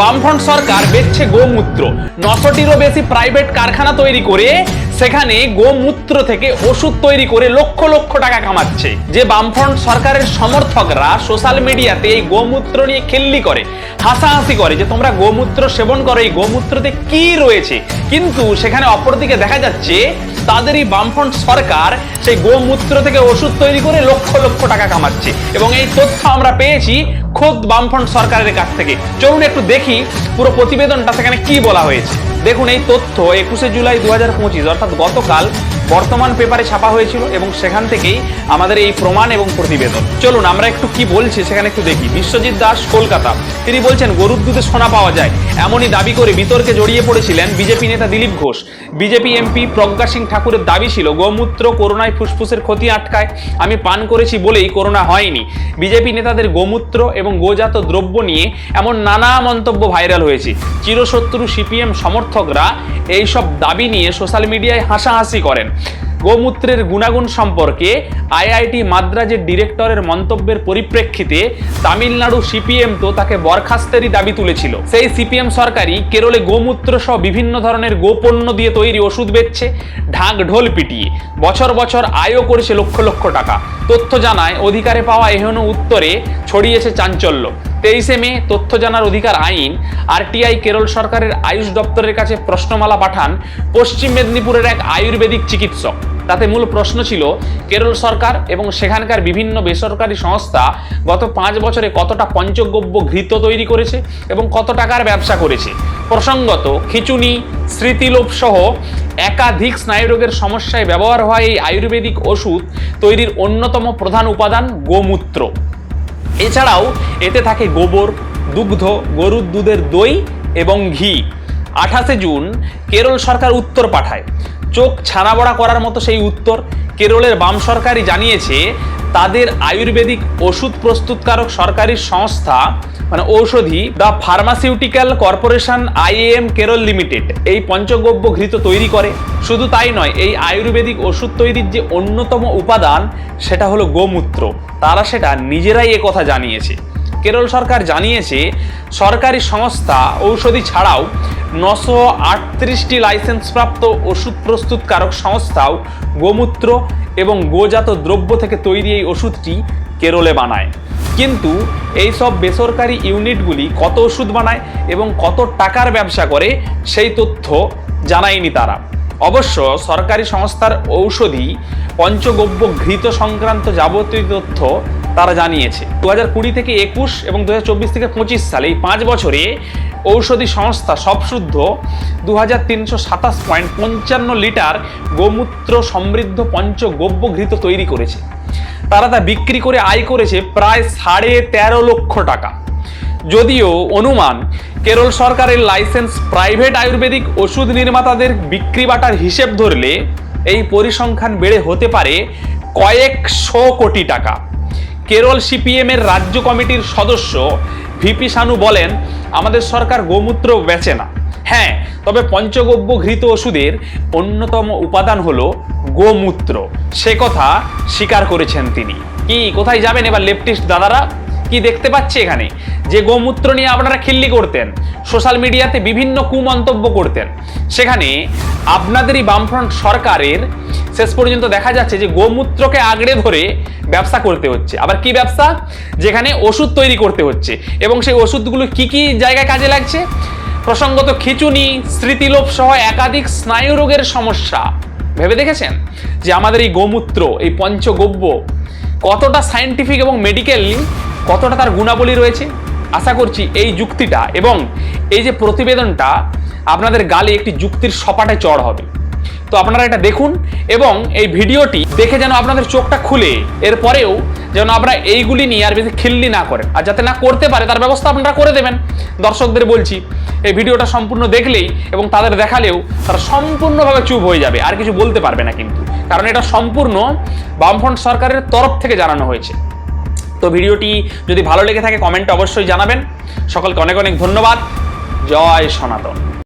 বামফ্রন্ট সরকার বেচছে গোমূত্র। নশোটিরও বেশি প্রাইভেট কারখানা তৈরি করে সেখানে গোমূত্র থেকে ওষুধ তৈরি করে লক্ষ লক্ষ টাকা কামাচ্ছে। যে বামফ্রন্ট সরকারের সমর্থকরা সোশ্যাল মিডিয়াতে এই গোমূত্র নিয়ে খেললি করে, হাসাহাসি করে যে তোমরা গোমূত্র সেবন করো, এই গোমূত্রতে কি রয়েছে? কিন্তু সেখানে অপরদিকে দেখা যাচ্ছে, তাদেরই বামফ্রন্ট সরকার সেই গোমূত্র থেকে ওষুধ তৈরি করে লক্ষ লক্ষ টাকা কামাচ্ছে। এবং এই তথ্য আমরা পেয়েছি খোদ বামফ্রন্ট সরকারের কাছ থেকে। চলুন একটু দেখি পুরো প্রতিবেদনটা সেখানে কি বলা হয়েছে। দেখুন এই তথ্য একুশে জুলাই দু হাজার পঁচিশ, অর্থাৎ গতকাল বর্তমান পেপারে ছাপা হয়েছিল এবং সেখান থেকেই আমাদের এই প্রমাণ এবং প্রতিবেদন। চলুন, আমরা একটু কি বলছি সেখানে একটু দেখি। বিশ্বজিৎ দাস, কলকাতা। তিনি বলছেন, গরুর দুধে সোনা পাওয়া যায়। এমনই দাবি করে বিতর্কে জড়িয়ে পড়েছিলেন বিজেপি নেতা দিলীপ ঘোষ। বিজেপি এমপি প্রজ্ঞা সিং ঠাকুরের দাবি ছিল, গোমূত্র করোনায় ফুসফুসের ক্ষতি আটকায়। আমি পান করেছি বলেই করোনা হয়নি। বিজেপি নেতাদের গোমূত্র এবং গোজাত দ্রব্য নিয়ে এমন নানা মন্তব্য ভাইরাল হয়েছে। চিরশত্রু সিপিএম সমর্থকরা এইসব দাবি নিয়ে সোশ্যাল মিডিয়ায় হাসাহাসি করেন। গোমূত্রের গুণাগুণ সম্পর্কে আইআইটি মাদ্রাজের ডিরেক্টরের মন্তব্যের পরিপ্রেক্ষিতে তামিলনাড়ু সিপিএম তো তাকে বরখাস্তেরই দাবি তুলেছিল। সেই সিপিএম সরকারই কেরলে গোমূত্র সহ বিভিন্ন ধরনের গোপণ্য দিয়ে তৈরি ওষুধ বেচছে, ঢাক ঢোল পিটিয়ে। বছর বছর আয়ও করেছে লক্ষ লক্ষ টাকা। তথ্য জানায়, অধিকারে পাওয়া এহেন উত্তরে ছড়িয়েছে চাঞ্চল্য। তেইশে মে তথ্য জানার অধিকার আইন, আরটিআই কেরল সরকারের আয়ুষ দপ্তরের কাছে প্রশ্নমালা পাঠান পশ্চিম মেদিনীপুরের এক আয়ুর্বেদিক চিকিৎসক। তাতে মূল প্রশ্ন ছিল, কেরল সরকার এবং সেখানকার বিভিন্ন বেসরকারি সংস্থা গত পাঁচ বছরে কতটা পঞ্চগব্য ঘৃত তৈরি করেছে এবং কত টাকার ব্যবসা করেছে? প্রসঙ্গত খিচুনি স্মৃতিলোপ সহ একাধিক স্নায়ুরোগের সমস্যায় ব্যবহার হওয়া এই আয়ুর্বেদিক ওষুধ তৈরির অন্যতম প্রধান উপাদান গোমূত্র। এছাড়াও এতে থাকে গোবর, দুগ্ধ, গরুর দুধের দই এবং ঘি। আঠাশে জুন কেরল সরকার উত্তর পাঠায়। চোখ ছানাবড়া করার মতো সেই উত্তর কেরলের বাম সরকারই জানিয়েছে তাদের আয়ুর্বেদিক ওষুধ প্রস্তুতকারক সরকারি সংস্থা মানে Oushadhi, the pharmaceutical corporation IAM Kerala limited এই পঞ্চগব্য ঘৃত তৈরি করে। শুধু তাই নয়, এই আয়ুর্বেদিক ওষুধ তৈরির যে অন্যতম উপাদান, সেটা হলো গোমূত্র। তারা সেটা নিজেরাই কথা জানিয়েছে। কেরল সরকার জানিয়েছে, সরকারি সংস্থা ঔষধি ছাড়াও নশো আটত্রিশটি লাইসেন্সপ্রাপ্ত ওষুধ প্রস্তুতকারক সংস্থাও গোমূত্র এবং গোজাত দ্রব্য থেকে তৈরি এই ওষুধটি কেরলে বানায়। কিন্তু এই সব বেসরকারি ইউনিটগুলি কত ওষুধ বানায় এবং কত টাকার ব্যবসা করে, সেই তথ্য জানায়নি তারা। অবশ্য সরকারি সংস্থার ঔষধি পঞ্চগব্য ঘৃত সংক্রান্ত যাবতীয় তথ্য তারা জানিয়েছে। দু হাজার কুড়ি থেকে একুশ এবং দু হাজার চব্বিশ থেকে পঁচিশ সালে এই পাঁচ বছরে ঔষধি সংস্থা সবশুদ্ধ দু হাজার তিনশো সাতাশ পয়েন্ট পঞ্চান্ন লিটার গোমূত্র সমৃদ্ধ পঞ্চগব্য ঘৃত তৈরি করেছে। তারা তা বিক্রি করে আয় করেছে প্রায় সাড়ে তেরো লক্ষ টাকা। যদিও অনুমান, কেরল সরকারের লাইসেন্স প্রাইভেট আয়ুর্বেদিক ওষুধ নির্মাতাদের বিক্রি বাটার হিসেব ধরলে এই পরিসংখ্যান বেড়ে হতে পারে কয়েকশো কোটি টাকা। কেরল সিপিএমের রাজ্য কমিটির সদস্য ভিপি সানু বলেন, আমাদের সরকার গোমূত্র বেচে না। হ্যাঁ তবে পঞ্চগব্য ঘৃত ওষুধের অন্যতম উপাদান হলো গোমূত্র। সে কথা স্বীকার করেছেন তিনি। কি, কোথায় যাবেন এবার লেফটিস্ট দাদারা? কি দেখতে পাচ্ছি এখানে? যে গোমূত্র নিয়ে আপনারা খিল্লি করতেন সোশ্যাল মিডিয়াতে বিভিন্ন কুমন্তব্য করতেন। সেখানে আপনাদেরই বামফ্রন্ট সরকারের শেষ পর্যন্ত দেখা যাচ্ছে যে গোমূত্রকে আগড়ে ধরে ব্যবসা করতে হচ্ছে। আবার কি ব্যবসা? যেখানে ওষুধ তৈরি করতে হচ্ছে। এবং সেই ওষুধগুলো কি কি জায়গায় কাজে লাগছে? প্রসঙ্গত খিচুনি স্মৃতিলোপ সহ একাধিক স্নায়ু রোগের সমস্যা। ভেবে দেখেছেন? যে আমাদের এই গোমূত্র, এই পঞ্চগব্য কতটা সায়েন্টিফিক এবং মেডিকেলি কতটা তার গুণাবলী রয়েছে? আশা করছি এই যুক্তিটা এবং এই যে প্রতিবেদনটা আপনাদের গালে একটি যুক্তির সপাটে চড় হবে। তো আপনারা এটা দেখুন এবং এই ভিডিওটি দেখে যেন আপনাদের চোখটা খুলে, এরপরেও যেন আপনারা এইগুলি নিয়ে আর বেশি খিল্লি না করেন। আর যাতে না করতে পারে, তার ব্যবস্থা আপনারা করে দেবেন। দর্শকদের বলছি, এই ভিডিওটা সম্পূর্ণ দেখলেই এবং তাদের দেখালেও তারা সম্পূর্ণভাবে চুপ হয়ে যাবে, আর কিছু বলতে পারবে না কিন্তু। কারণ এটা সম্পূর্ণ বামফ্রন্ট সরকারের তরফ থেকে জানানো হয়েছে। তো ভিডিওটি যদি ভালো লেগে থাকে কমেন্টে অবশ্যই জানাবেন। সকলকে অনেক অনেক ধন্যবাদ। জয় সনাতন।